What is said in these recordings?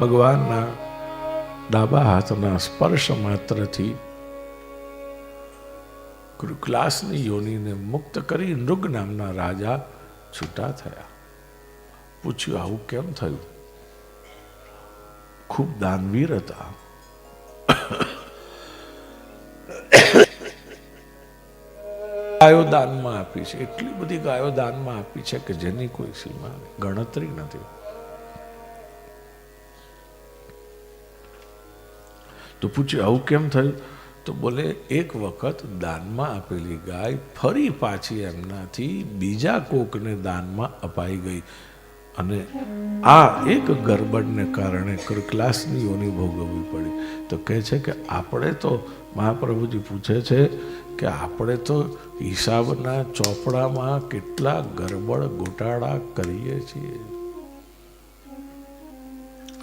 ભગવાનના ડાબા હાથના સ્પર્શ માત્રથી કૃકલાસની યોનિને મુક્ત કરી નૃગ નામના રાજા છૂટા થયા. પૂછ્યું, આવું કેમ થયું? ખૂબ દાનવીર હતા. ગાયો દાનમાં આપી છે. એટલી બધી ગાયો દાનમાં આપી છે કે જેની કોઈ સીમા ગણતરી નથી. તો પૂછ્યું, આવું કેમ થયું? તો બોલે, એક વખત દાનમાં આપેલી ગાય ફરી પાછી એમનાથી બીજા કોકને દાનમાં અપાઈ ગઈ. અને આ એક ગરબડને કારણે ક્લાસની યોની ભોગવવી પડી. તો કહે છે કે, આપણે તો, મહાપ્રભુજી પૂછે છે, કે આપણે તો હિસાબના ચોપડામાં કેટલા ગરબડ ગોટાળા કરીએ છીએ?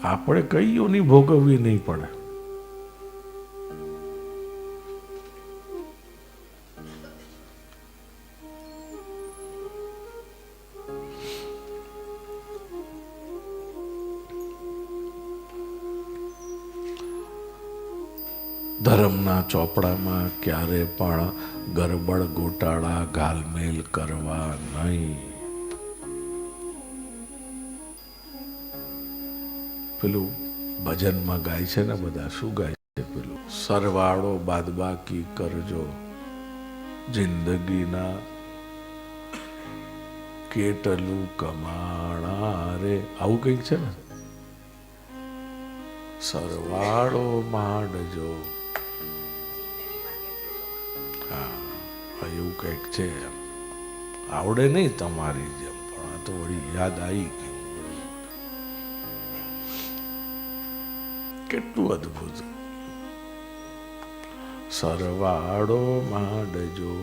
આપણે કઈ યોની ભોગવવી નહીં પડે. ધર્મના ચોપડામાં ક્યારે પણ ગરબડ ગોટાળા ગાલમેલ કરવા નહીં. પેલું ભજનમાં ગાય છે ને બધા? શું ગાય છે પેલું? સરવાળો બાદબાકી કરજો. જિંદગીના કેટલું કમાણા રે? આવું કંઈક છે ને? સરવાળો માંડજો. હા એવું કંઈક છે આવડે નહીં તમારી જેમ, પણ આ તો વળી યાદ આવી કેટલું અદ્ભુત. સરવાળો માંડજો.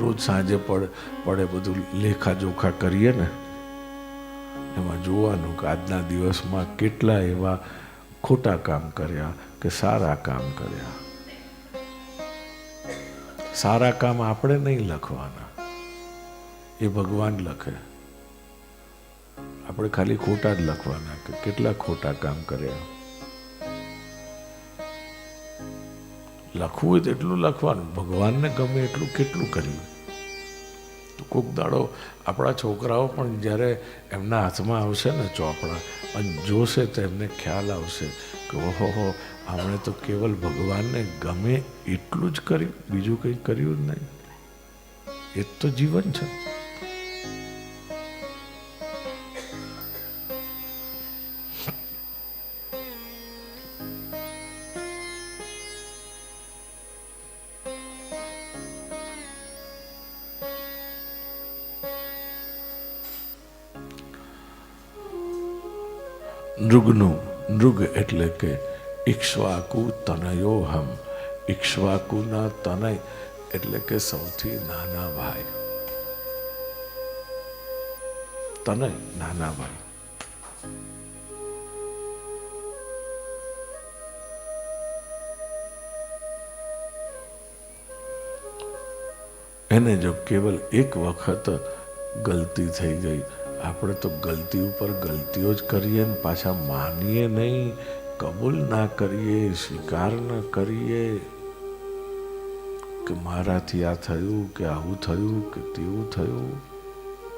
રોજ સાંજે પડે પડે બધું લેખા જોખા કરીએ ને, એમાં જોવાનું કે આજના દિવસમાં કેટલા એવા ખોટા કામ કર્યા કે સારા કામ કર્યા? સારા કામ આપણે નહીં લખવાના. એ ભગવાન લખે. આપણે ખાલી ખોટા જ લખવાના કે કેટલા ખોટા કામ કર્યા? લખવું એટલું લખવાનું. ભગવાનને ગમે એટલું કેટલું કર્યું. કોક દાડો આપણા છોકરાઓ પણ જ્યારે એમના હાથમાં આવશે ને ચોપડા અને જોશે તો એમને ખ્યાલ આવશે કે ઓહો આપણે તો કેવલ ભગવાનને ગમે એટલું જ કર્યું, બીજું કંઈ કર્યું જ નહીં. એ તો જીવન છે. નૃગનું, નૃગ એટલે કે ઈક્ષ્વાકુ તનયોહમ. ઈક્ષ્વાકુના તનય એટલે કે સૌથી નાના ભાઈ. તનય નાના ભાઈ. એને જો કેવલ એક વખત ગલતી થઈ ગઈ આપણે તો ગલતી ઉપર ગલતીઓ જ કરીએ ને પાછા માનીએ નહીં, કબૂલ ના કરીએ, સ્વીકાર ન કરીએ કે મારાથી આ થયું, કે આવું થયું, કે તેવું થયું.